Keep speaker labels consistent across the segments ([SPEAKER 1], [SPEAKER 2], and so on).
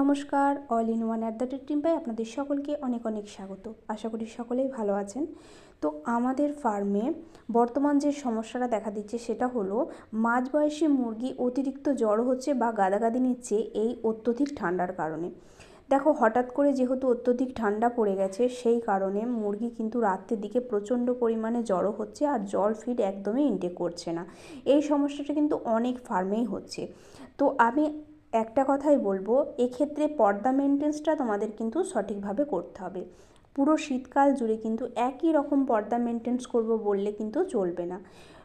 [SPEAKER 1] নমস্কার all in one at the rate টিম্পায় আপনাদের সকলকে অনেক অনেক স্বাগত। আশা করি সকলেই ভালো আছেন। তো আমাদের ফার্মে বর্তমান যে সমস্যাটা দেখা দিচ্ছে সেটা হলো, মাঝবয়সী মুরগি অতিরিক্ত জ্বর হচ্ছে বা গাদাগাদি নিচ্ছে এই অত্যধিক ঠান্ডার কারণে। দেখো, হঠাৎ করে যেহেতু অত্যধিক ঠান্ডা পড়ে গেছে, সেই কারণে মুরগি কিন্তু রাত্রের দিকে প্রচণ্ড পরিমাণে জ্বরও হচ্ছে আর জল ফিড একদমই ইনটেক করছে না। এই সমস্যাটা কিন্তু অনেক ফার্মেই হচ্ছে। তো আমি একটা কথাই বলব, এক্ষেত্রে পর্দা মেনটেন্সটা তোমাদের কিন্তু সঠিকভাবে করতে হবে। পুরো শীতকাল জুড়ে কিন্তু একই রকম পর্দা মেনটেন্স করব বললে কিন্তু চলবে না।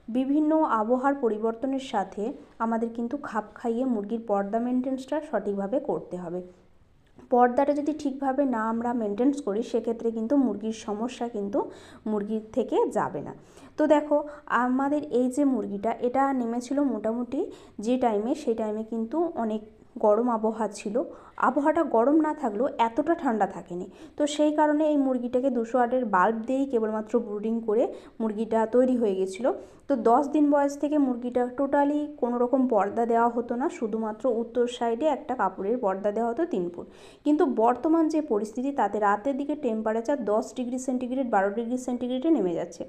[SPEAKER 1] বিভিন্ন আবহাওয়ার পরিবর্তনের সাথে আমাদের কিন্তু খাপ খাইয়ে মুরগির পর্দা মেনটেন্সটা সঠিকভাবে করতে হবে। পর্দাটা যদি ঠিকভাবে না আমরা মেনটেন্স করি, সেক্ষেত্রে কিন্তু মুরগির সমস্যা কিন্তু মুরগির থেকে যাবে না। তো দেখো, আমাদের এই যে মুরগিটা, এটা নেমেছিল মোটামুটি যে টাইমে সেই টাইমে কিন্তু অনেক গরম আবহাওয়া ছিল। আবহাওয়াটা গরম না থাকলেও এতটা ঠান্ডা থাকেনি। তো সেই কারণে এই মুরগিটাকে দুশো আটের বাল্ব দিয়েই কেবলমাত্র ব্রুডিং করে মুরগিটা তৈরি হয়ে গেছিল। তো দশ দিন বয়স থেকে মুরগিটা টোটালি কোনো রকম পর্দা দেওয়া হতো না। শুধুমাত্র উত্তর সাইডে একটা কাপড়ের পর্দা দেওয়া হতো তিন ফুট। কিন্তু বর্তমান যে পরিস্থিতি, তাতে রাতের দিকে টেম্পারেচার দশ ডিগ্রি সেন্টিগ্রেড বারো ডিগ্রি সেন্টিগ্রেডে নেমে যাচ্ছে।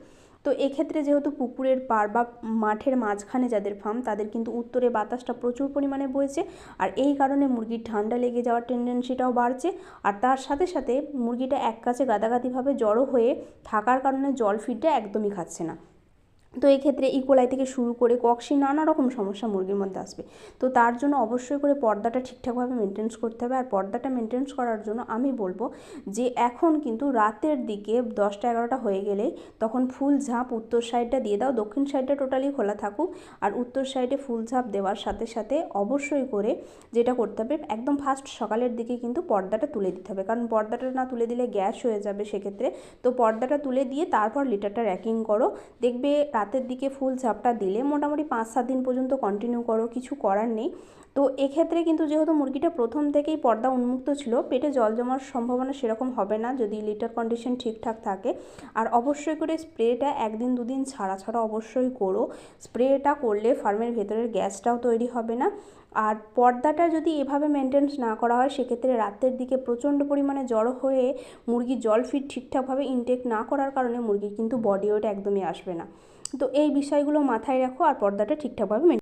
[SPEAKER 1] তো এক্ষেত্রে যেহেতু পুকুরের পাড় বা মাঠের মাঝখানে যাদের ফার্ম তাদের কিন্তু উত্তরে বাতাসটা প্রচুর পরিমাণে বইছে আর এই কারণে মুরগির ঠান্ডা লেগে যাওয়ার টেন্ডেন্সিটাও বাড়ছে। আর তার সাথে সাথে মুরগিটা এক কাছে গাদাগাদিভাবে জড়ো হয়ে থাকার কারণে জল ফিডটা একদমই খাচ্ছে না। তো এই ক্ষেত্রে ইকোলাই থেকে শুরু করে কক্সি নানা রকম সমস্যা মুরগির মধ্যে আসবে। তো তার জন্য অবশ্যই করে পর্দাটা ঠিকঠাকভাবে মেনটেন্স করতে হবে। আর পর্দাটা মেনটেন্স করার জন্য আমি বলব যে এখন কিন্তু রাতের দিকে দশটা এগারোটা হয়ে গেলে তখন ফুল ঝাঁপ উত্তর সাইডটা দিয়ে দাও। দক্ষিণ সাইডটা টোটালি খোলা থাকুক। আর উত্তর সাইডে ফুল ঝাঁপ দেওয়ার সাথে সাথে অবশ্যই করে যেটা করতে হবে, একদম ফার্স্ট সকালের দিকে কিন্তু পর্দাটা তুলে দিতে হবে। কারণ পর্দাটা না তুলে দিলে গ্যাস হয়ে যাবে সেক্ষেত্রে। তো পর্দাটা তুলে দিয়ে তারপর লিটারটা র্যাকিং করো। দেখবে রাতের দিকে ফুল ঝাপটা দিলে মোটামুটি পাঁচ সাত দিন পর্যন্ত কন্টিনিউ করো, কিছু করার নেই। তো এক্ষেত্রে কিন্তু যেহেতু মুরগিটা প্রথম থেকেই পর্দা উন্মুক্ত ছিল, পেটে জল জমার সম্ভাবনা সেরকম হবে না যদি লিটার কন্ডিশন ঠিকঠাক থাকে। আর অবশ্যই করে স্প্রেটা একদিন দুদিন ছাড়া ছাড়া অবশ্যই করো। স্প্রেটা করলে ফার্মের ভেতরের গ্যাসটাও তৈরি হবে না। আর পর্দাটা যদি এভাবে মেনটেন্স না করা হয়, সেক্ষেত্রে রাতের দিকে প্রচণ্ড পরিমাণে জড়ো হয়ে মুরগির জল ফিট ঠিকঠাকভাবে ইনটেক না করার কারণে মুরগির কিন্তু বডি ওয়েট একদমই আসবে না। তো এই বিষয়গুলো মাথায় রাখো আর পর্দাটা ঠিকঠাকভাবে